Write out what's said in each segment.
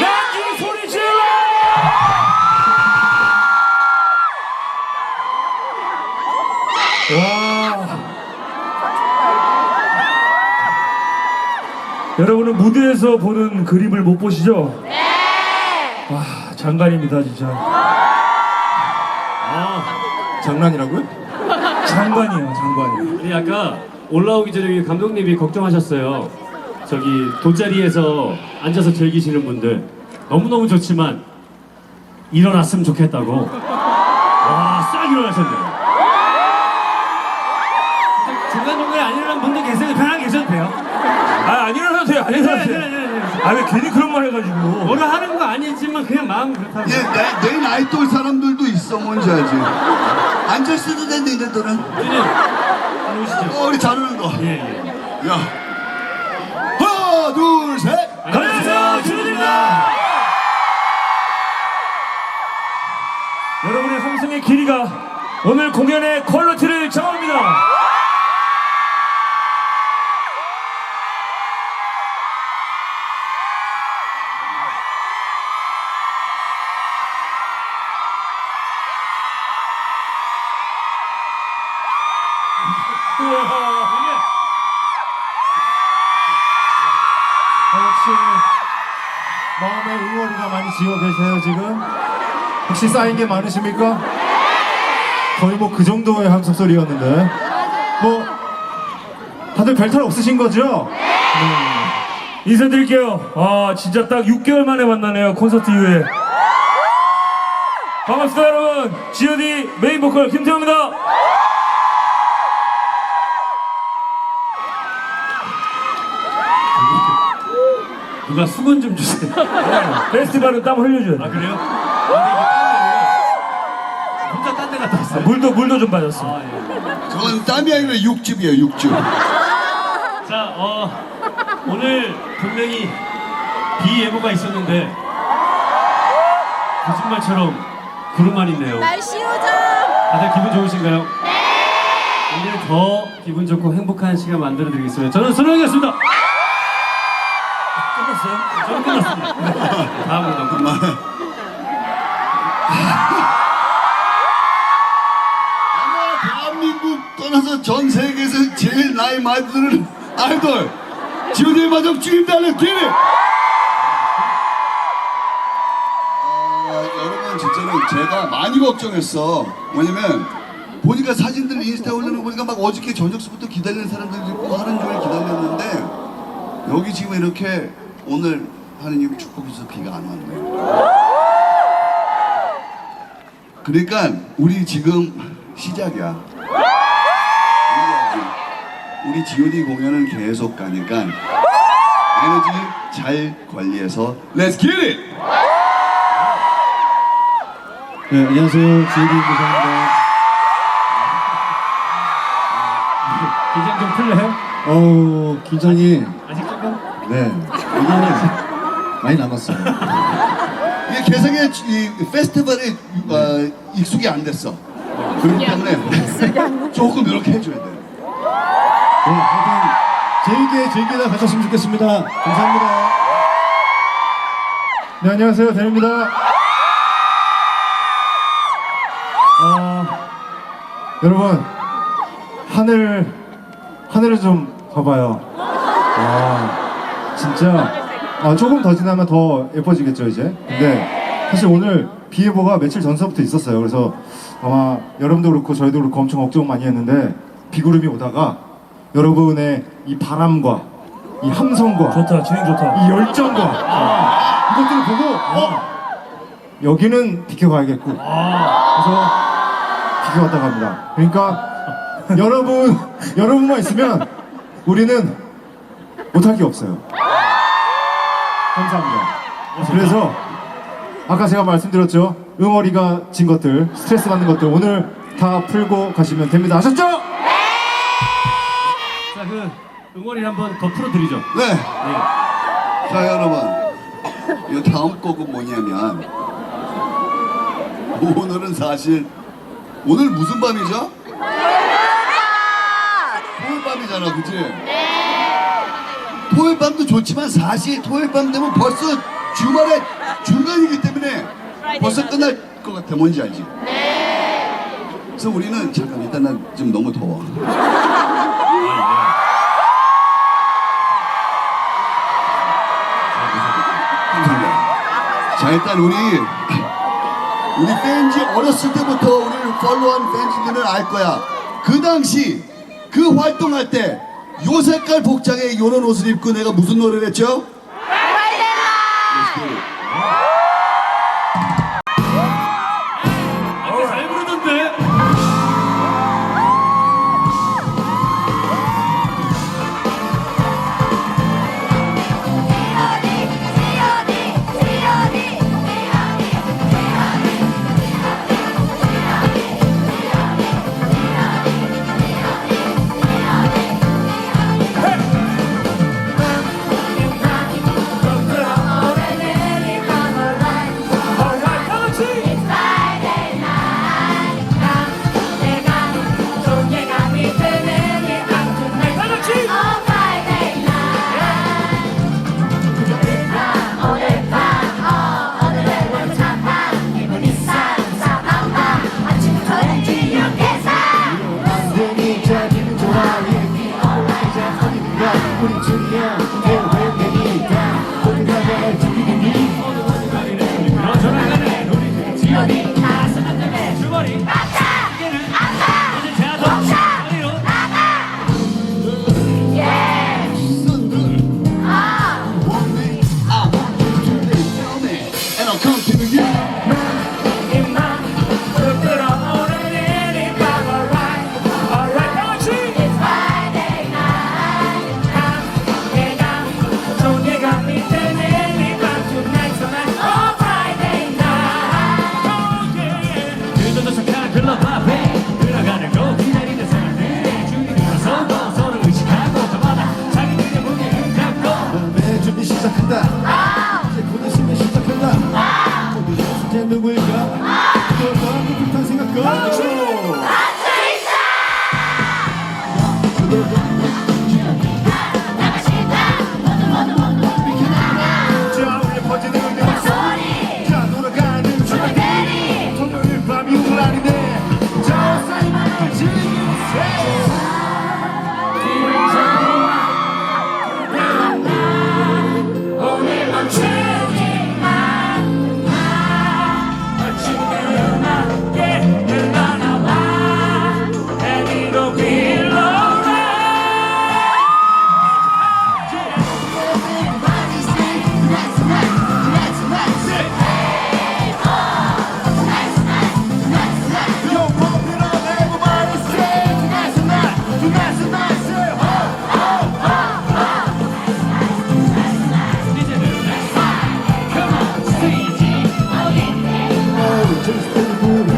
난지 소리 질러! 와. 여러분은 무대에서 보는 그림을 못 보시죠? 네. 와 장관입니다 진짜. 아, 장난이라고요? 장관이에요 장관이. 아니 아까 올라오기 전에 감독님이 걱정하셨어요. 저기 돗자리에서 앉아서 즐기시는 분들 너무너무 좋지만 일어났으면 좋겠다고. 와, 싹 일어나셨네요. 중간중간에 안 일어난 분들 계세요. 편하게 계셔도 돼요. 아 안 일어나도 돼요 안 일어나도 돼요. 아 왜 괜히 그런 말 해가지고. 뭐라 하는 거 아니지만 그냥 마음 그렇다고. 얘, 내, 내 나이 또올 사람들도 있어 뭔지 알지? 앉아있어도 돼 너희들은 주님, 빨리 오시죠. 어 우리 잘하는 거 예, 예. 야. 하나 둘 셋 안녕하세요 주님입니다. 여러분의 함성의 길이가 오늘 공연의 퀄리티를 정합니다. 혹시 마음에 응어리가 많이 지어 계세요 지금? 혹시 쌓인 게 많으십니까? 거의 뭐 그 정도의 함성 소리였는데 뭐 다들 별탈 없으신 거죠? 인사드릴게요. 아 진짜 딱 6개월 만에 만나네요 콘서트 이후에. 반갑습니다 여러분. G.O.D 메인 보컬 김태호입니다. 누가 수건 좀 주세요. 페스티벌은 땀 흘려줘야 아 돼. 그래요? 아, 근데 이게 땀이 아니라 혼자 딴 데 갔다 아, 왔어요. 물도 물도 좀 빠졌어. 아, 예. 저건 땀이 아니라 육즙이에요 육즙 자, 어, 오늘 분명히 비 예보가 있었는데 거짓말처럼 구름만 있네요. 날씨 요정 다들 기분 좋으신가요? 네. 오늘 더 기분 좋고 행복한 시간 만들어 드리겠습니다. 저는 손흥이었습니다. 끝났어요? 저는 끝났습니다. 다음으로 넘 아마 대한민국 떠나서 전 세계에서 제일 나이 많이 드는 아이돌 지오디 마적 주임단의 기리 어, 여러분 진짜로 제가 많이 걱정했어 뭐냐면 보니까 사진들 인스타에 올리는 거 보니까 막 어저께 저녁서부터 기다리는 사람들이 있고 하는 종일 기다렸는데 여기 지금 이렇게 오늘 하는 이 축복에서 비가 안 왔네요 그러니까 우리 지금 시작이야. 우리 G.O.D 공연은 계속 가니까 에너지 잘 관리해서 Let's get it! 네 안녕하세요 지혜리 무사입니다 긴장 좀 풀려요? 어우 긴장이 아직 조금? 네 이게 많이 남았어요 이게 개성의 이 페스티벌에 어, 익숙이 안 됐어. 그렇기 때문에 조금 이렇게 해줘야 돼. 네, 하여튼 재밌게 즐기다 가셨으면 좋겠습니다. 감사합니다. 네, 안녕하세요. 대입니다 아, 여러분, 하늘, 하늘을 좀 봐봐요. 와, 진짜, 아, 조금 더 지나면 더 예뻐지겠죠, 이제? 근데, 사실 오늘 비 예보가 며칠 전서부터 있었어요. 그래서 아마 여러분도 그렇고 저희도 그렇고 엄청 걱정 많이 했는데, 비구름이 오다가 여러분의 이 바람과 이 함성과 좋다 진행 좋다. 이 열정과 이것들을 보고 어 여기는 비켜가야겠고 그래서 비켜갔다 갑니다. 그러니까 여러분 여러분만 있으면 우리는 못할 게 없어요. 감사합니다. 그래서 아까 제가 말씀드렸죠 응어리가 진 것들 스트레스 받는 것들 오늘 다 풀고 가시면 됩니다. 아셨죠? 자, 그 응원이 한번 더 풀어드리죠. 네. 예. 자 여러분, 이 다음 곡은 뭐냐면 오늘은 사실 오늘 무슨 밤이죠? 되잖아, 그치? 토요일 밤도 좋지만 사실 토요일 밤 되면 벌써 주말의 중간이기 때문에 벌써 끝날 것 같아. 뭔지 알지? 그래서 우리는 잠깐 일단 난 지금 너무 더워. 감사합니다. 자 일단 우리 우리 팬지 어렸을 때부터 우리를 팔로우한 팬지들은 알 거야. 그 당시 그 활동할 때 요 색깔 복장에 요런 옷을 입고 내가 무슨 노래를 했죠? 전화 чистий був.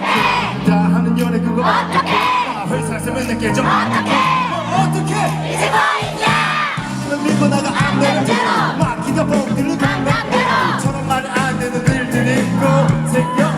어떡해? 다 하는 연애 그거 어떡해? 아, 다 회사에서 맨날 깨져. 어떡해? 어떡해? 이제 버리자 난 믿고 나가 안 되는 막 기다 봉들은 강남대로 저런 말안 되는 일들이 있고 생겨.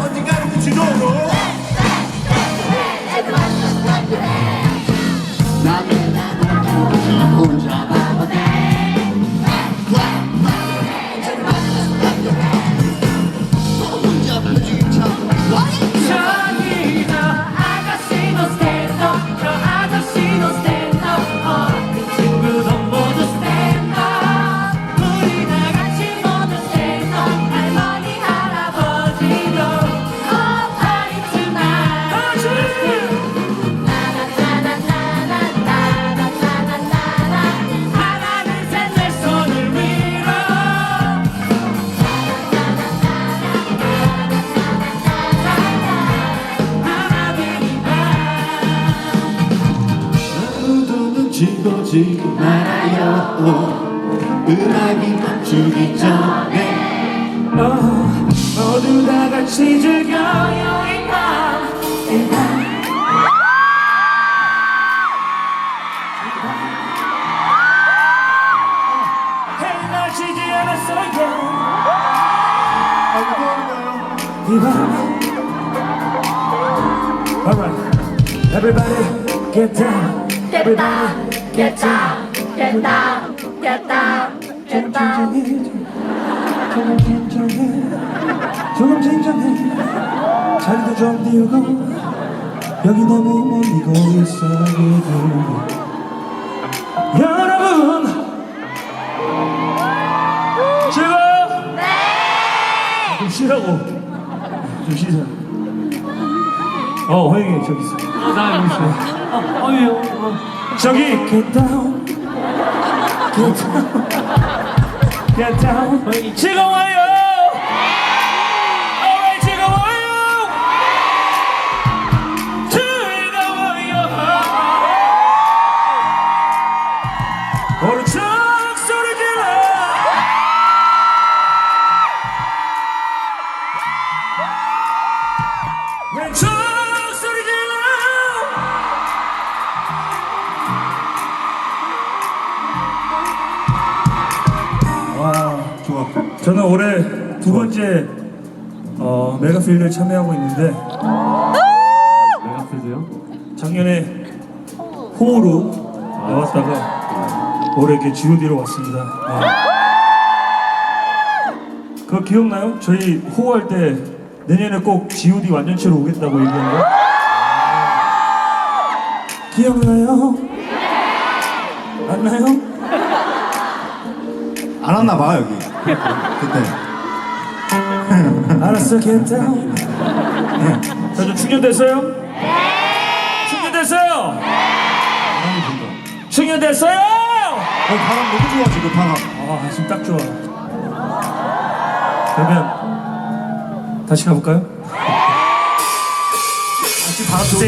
눈치보지 말아요. 음악이 멈추기 전에. 모두 다 같이 즐겨요 이밤. 헤어지지 않았어요. 이밤. Alright Everybody get down. Get down, get down, get down, get down, get down. 조금 진정해 조금 진정해 자리도 좀 비우고 여기 너무 멀리고 있어 그들 여러분 즐거워요? 네! 좀 쉬라고 좀 쉬자 어 허영이 저기 있어 아, 나 여기 있어요. 어, 어, 예, 어, 어. 저기 get down get down get down 즐거워요 alright 즐거워요 즐거워요 오른쪽 필드에 참여하고 있는데 메가필드요? 작년에 호우로 나왔다가 올해 이렇게 G.O.D로 왔습니다. 네. 그거 기억나요? 저희 호우할 때 내년에 꼭 G.O.D 완전체로 오겠다고 얘기한 거? 기억나요? 안 나요? 안 왔나 봐 여기 그때 알았어. 자, 좀 충전됐어요? 네. 충전됐어요? 충전됐어요? 어, 바람 너무 좋아 지금 바람 아, 지금 딱 좋아. 그러면 다시 가볼까요? 지금 바람 좋